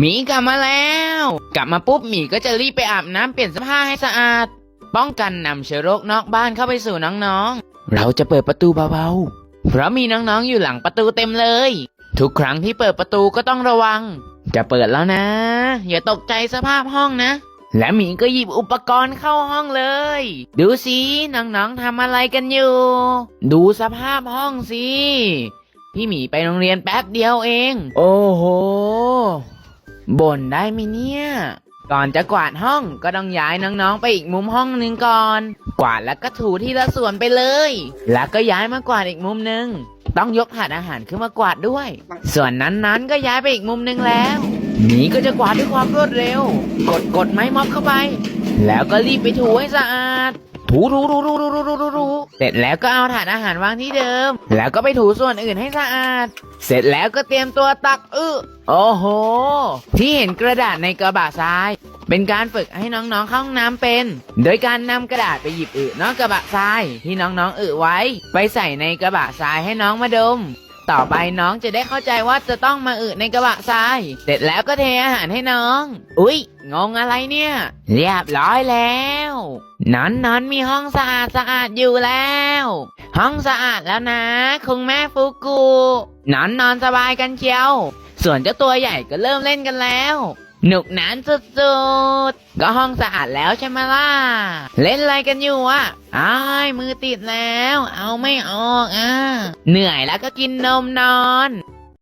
หมีกลับมาแล้ว กลับมาปุ๊บหมีก็จะรีบไปอาบน้ำเปลี่ยนเสื้อผ้าให้สะอาด ป้องกันนำเชื้อโรคนอกบ้านเข้าไปสู่น้องๆ เราจะเปิดประตูเบาๆ เพราะมีน้องๆอยู่หลังประตูเต็มเลย ทุกครั้งที่เปิดประตูก็ต้องระวัง จะเปิดแล้วนะ อย่าตกใจสภาพห้องนะ และหมีก็หยิบอุปกรณ์เข้าห้องเลย ดูสิน้องๆทำอะไรกันอยู่ ดูสภาพห้องสิพี่หมีไปโรงเรียนแป๊บเดียวเอง โอ้โห บ่นได้ไหมเนี่ย ก่อนจะกวาดห้องก็ต้องย้ายน้องๆไปอีกมุมห้องหนึ่งก่อน กวาดแล้วก็ถูที่ละส่วนไปเลย แล้วก็ย้ายมากวาดอีกมุมหนึ่งต้องยกถาดอาหารขึ้นมากวาดด้วย ส่วนนั้นๆก็ย้ายไปอีกมุมหนึ่งแล้วหมีก็จะกวาดด้วยความรวดเร็ว กดกดไม้ม็อบเข้าไป แล้วก็รีบไปถูให้สะอาด ถูถูถูถูถูถูถูถูถูเสร็จแล้วก็เอาถาดอาหารวางที่เดิม แล้วก็ไปถูส่วนอื่นให้สะอาด เสร็จแล้วก็เตรียมตัวตักอึโอ้โห ที่เห็นกระดาษในกระบะทราย เป็นการฝึกให้น้องๆเข้าห้องน้ำเป็น โดยการนำกระดาษไปหยิบอึนอกกระบะทรายที่น้องๆอึไว้ ไปใส่ในกระบะทรายให้น้องมาดมต่อไปน้องจะได้เข้าใจว่าจะต้องมาอึในกระบะทราย เสร็จแล้วก็เทอาหารให้น้อง อุ๊ย งงอะไรเนี่ย เรียบร้อยแล้ว นอนนอนมีห้องสะอาดสะอาดอยู่แล้ว ห้องสะอาดแล้วนะ คุณแม่ฟุกุนอนนอนสบายกันเชียว ส่วนเจ้าตัวใหญ่ก็เริ่มเล่นกันแล้วหนุกหนานสุดๆ ก็ห้องสะอาดแล้วใช่ไหมล่ะ เล่นอะไรกันอยู่อะอ้ายมือติดแล้ว เอาไม่ออกอะ เหนื่อยแล้วก็กินนมนอน